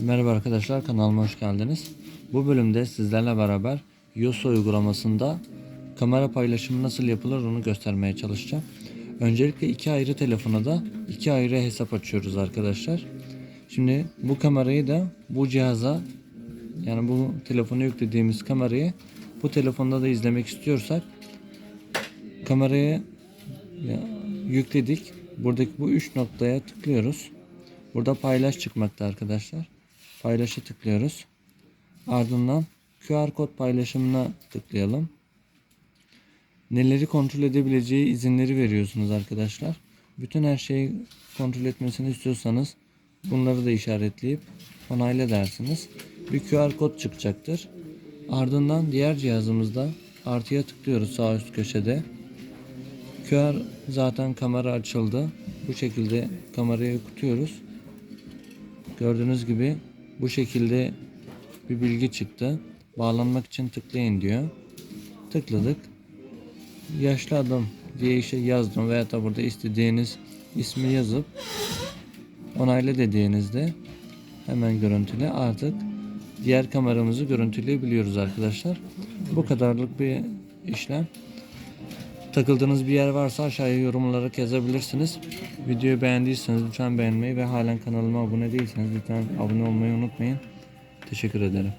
Merhaba arkadaşlar kanalıma hoş geldiniz. Bu bölümde sizlerle beraber Yoso uygulamasında kamera paylaşımı nasıl yapılır onu göstermeye çalışacağım. Öncelikle iki ayrı telefona da iki ayrı hesap açıyoruz arkadaşlar. Şimdi bu kamerayı da bu cihaza yani bu telefona yüklediğimiz kamerayı bu telefonda da izlemek istiyorsak kamerayı yükledik. Buradaki bu üç noktaya tıklıyoruz. Burada paylaş çıkmakta arkadaşlar. Paylaşa tıklıyoruz. Ardından QR kod paylaşımına tıklayalım. Neleri kontrol edebileceği izinleri veriyorsunuz arkadaşlar. Bütün her şeyi kontrol etmesini istiyorsanız bunları da işaretleyip onayla dersiniz. Bir QR kod çıkacaktır. Ardından diğer cihazımızda artıya tıklıyoruz sağ üst köşede. QR zaten kamera açıldı. Bu şekilde kamerayı okutuyoruz. Gördüğünüz gibi bu şekilde bir bilgi çıktı. Bağlanmak için tıklayın diyor. Tıkladık. Yaşlı adam diye işe yazdım veya da burada istediğiniz ismi yazıp onayla dediğinizde hemen görüntüle artık diğer kameramızı görüntüleyebiliyoruz arkadaşlar. Bu kadarlık bir işlem. Takıldığınız bir yer varsa aşağıya yorumlara yazabilirsiniz. Videoyu beğendiyseniz lütfen beğenmeyi ve halen kanalıma abone değilseniz lütfen abone olmayı unutmayın. Teşekkür ederim.